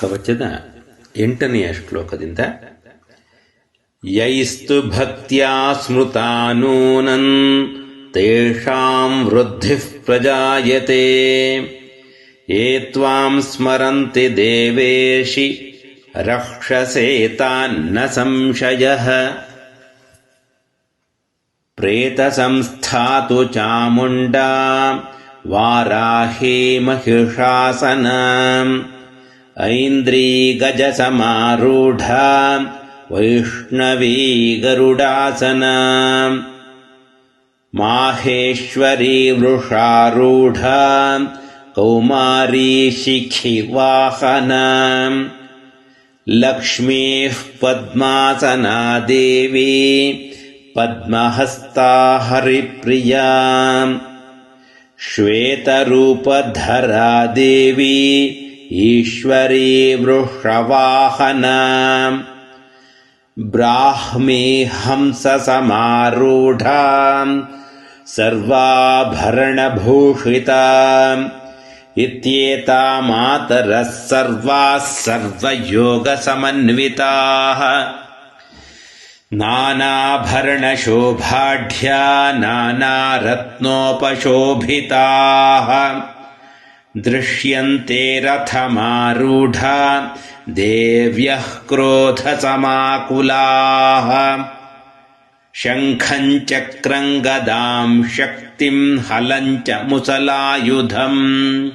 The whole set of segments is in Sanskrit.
ಕವಚದ ಎಂಟನೆಯ ಶ್ಲೋಕದಿಂದ ಯೈಸ್ತು ಭಕ್ತ್ಯಾ ಸ್ಮೃತಾ ನೂನನ್ ತೇಷಾಂ ವೃದ್ಧಿಃ ಪ್ರಜಾಯತೆ ये त्वां स्मरन्ति देवेशि रक्षसे तान्न संशयः प्रेतसंस्थातु चामुण्डा वाराही महिषासना ऐन्द्रीगजसमारूढा वैष्णवी गरुडासना माहेश्वरी वृषारूढा कौमारी शिखिवाहना लक्ष्मीः पद्मासना देवी पद्महस्ता हरिप्रिया श्वेतरूपधरा देवी ईश्वरी वृषवाहना। ब्राह्मी हंससमारूढा सर्वाभरणभूषिता। इत्येता मातरः सर्वाः सर्वयोगसमन्विताः। नानाभरणशोभाढ्या नानारत्नोपशोभिताः दृश्यन्ते रथमारूढा देव्यः क्रोधसमाकुलाः। शङ्खम् चक्रम् गदाम् शक्तिम् हलम् च मुसलायुधम्।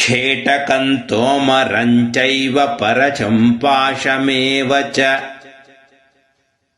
खेटकम् तोमरम् चैव परशम् पाशमेव च